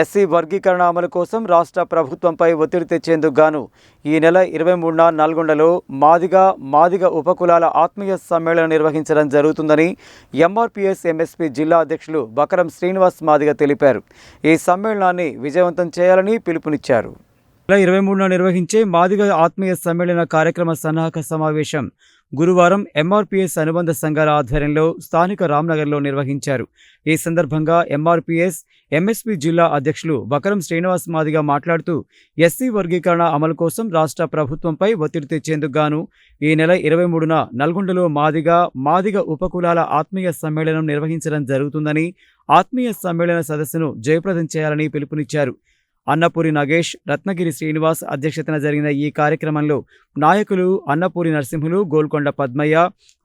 SC వర్గీకరణ అమలు కోసం రాష్ట్ర ప్రభుత్వంపై ఒత్తిడి తెచ్చేందుకు గాను ఈ నెల ఇరవై మూడున నల్గొండలో మాదిగ మాదిగ ఉపకులాల ఆత్మీయ సమ్మేళనం నిర్వహించడం జరుగుతుందని ఎంఆర్పిఎస్ ఎంఎస్పీ జిల్లా అధ్యక్షులు బకరం శ్రీనివాస్ మాదిగ తెలిపారు. ఈ సమ్మేళనాన్ని విజయవంతం చేయాలని పిలుపునిచ్చారు. ఇరవై మూడున నిర్వహించే మాదిగ ఆత్మీయ సమ్మేళన కార్యక్రమ సన్నాహక సమావేశం గురువారం ఎంఆర్పీఎస్ అనుబంధ సంఘాల ఆధ్వర్యంలో స్థానిక రామ్నగర్లో నిర్వహించారు. ఈ సందర్భంగా ఎంఆర్పీఎస్ ఎంఎస్పీ జిల్లా అధ్యక్షులు బకరం శ్రీనివాస్ మాదిగ మాట్లాడుతూ ఎస్సీ వర్గీకరణ అమలు కోసం రాష్ట్ర ప్రభుత్వంపై ఒత్తిడి తెచ్చేందుకు గాను ఈ నెల ఇరవై మూడున నల్గొండలో మాదిగ మాదిగ ఉపకులాల ఆత్మీయ సమ్మేళనం నిర్వహించడం జరుగుతుందని ఆత్మీయ సమ్మేళన సదస్సును జయప్రదం చేయాలని పిలుపునిచ్చారు. అన్నపూరి నగేష్ రత్నగిరి శ్రీనివాస్ అధ్యక్షతన జరిగిన ఈ కార్యక్రమంలో నాయకులు అన్నపూరి నరసింహులు గోల్కొండ పద్మయ్య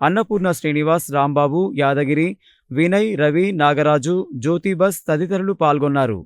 అన్నపూర్ణ శ్రీనివాస్ రాంబాబు యాదగిరి వినయ్ రవి నాగరాజు జ్యోతిబస్ తదితరులు పాల్గొన్నారు.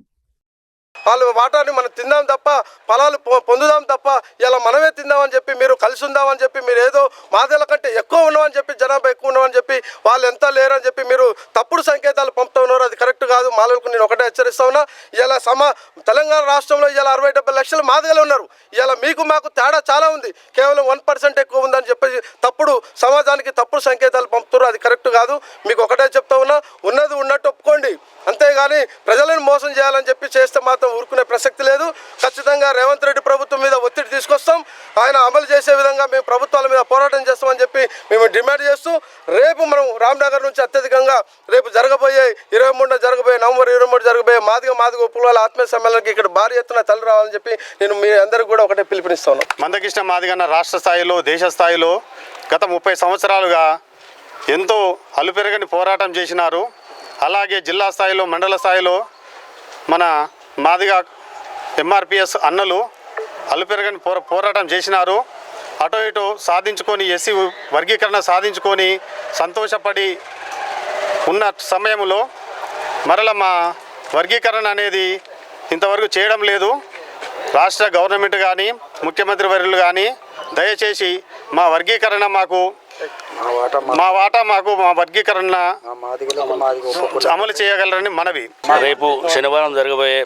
వాళ్ళ వాటాన్ని మనం తిందాం తప్ప ఫలాలు పొ- పొందుదాం తప్ప ఇలా మనమే తిందామని చెప్పి మీరు కలిసి ఉందామని చెప్పి మీరు ఏదో మాదేల కంటే ఎక్కువ ఉన్నామని చెప్పి జనాభా ఎక్కువ ఉన్నామని చెప్పి వాళ్ళు ఎంత లేరని చెప్పి మీరు తప్పుడు సంకేతాలు పంపుతా ఉన్నారు అది కరెక్ట్ కాదు. మాలకు నేను ఒకటే హెచ్చరిస్తా ఉన్నా ఇలా సమా తెలంగాణ రాష్ట్రంలో ఇలా అరవై డెబ్బై లక్షల మాదిగలు ఉన్నారు. ఇలా మీకు మాకు తేడా చాలా ఉంది. కేవలం వన్ పర్సెంట్ ఎక్కువ ఉందని చెప్పి తప్పుడు సమాజానికి తప్పుడు సంకేతాలు పంపుతారు అది కరెక్ట్ కాదు. మీకు ఒకటే చెప్తా ఉన్నా ఉన్నది ఉన్నట్టు ఒప్పుకోండి. అంతేగాని ప్రజలను మోసం చేయాలని చెప్పి చేస్తే మాత్రం ఊరుకునే ప్రసక్తి లేదు. ఖచ్చితంగా రేవంత్ రెడ్డి ప్రభుత్వం మీద ఒత్తిడి తీసుకొస్తాం. ఆయన అమలు చేసే విధంగా మేము ప్రభుత్వాల మీద పోరాటం చేస్తామని చెప్పి మేము డిమాండ్ చేస్తూ రేపు మనం రామ్నగర్ నుంచి అత్యధికంగా రేపు జరగబోయే ఇరవై మూడున జరగబోయే నవంబర్ ఇరవై మూడు జరగబోయే మాదిగ మాదిగ ఉపకులాల ఆత్మీయ సమ్మేళనకి ఇక్కడ భారీ ఎత్తున తల్లి రావాలని చెప్పి నేను మీ అందరికి కూడా ఒకటే పిలుపునిస్తాను మందకృష్ణ మాదిగన్న రాష్ట్ర స్థాయిలో దేశ స్థాయిలో గత ముప్పై సంవత్సరాలుగా ఎంతో అలుపెరగని పోరాటం చేసినారు. అలాగే జిల్లా స్థాయిలో మండల స్థాయిలో మన మాదిగా ఎంఆర్పిఎస్ అన్నలు అలుపెరగని పోర పోరాటం చేసినారు. అటో ఇటో సాధించుకొని ఎస్సీ వర్గీకరణ సాధించుకొని సంతోషపడి ఉన్న సమయంలో మరల మా వర్గీకరణ అనేది ఇంతవరకు చేయడం లేదు. రాష్ట్ర గవర్నమెంట్ కానీ ముఖ్యమంత్రి వర్యులు కానీ దయచేసి మా వర్గీకరణ మాకు మా వాటా మాకు మా వర్గీకరణ అమలు చేయగలరని మనవి. రేపు శనివారం జరగబోయే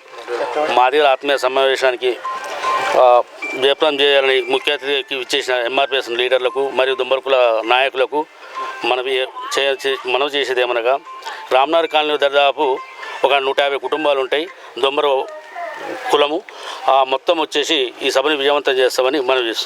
మాదిగల ఆత్మీయ సమావేశానికి ఆ, జయప్రదం చేయాలని ముఖ్య అతిథికి ఇచ్చేసిన ఎంఆర్పిఎస్ లీడర్లకు మరియు దుంబర్కుల నాయకులకు మనవి మనవి చేసేది ఏమనగా రామ్నగర్ కాలనీలో దాదాపు ఒక నూట యాభై కుటుంబాలు ఉంటాయి. దొంబర కులము ఆ మొత్తం వచ్చేసి ఈ సభని విజయవంతం చేస్తామని మనం చేస్తున్నాం.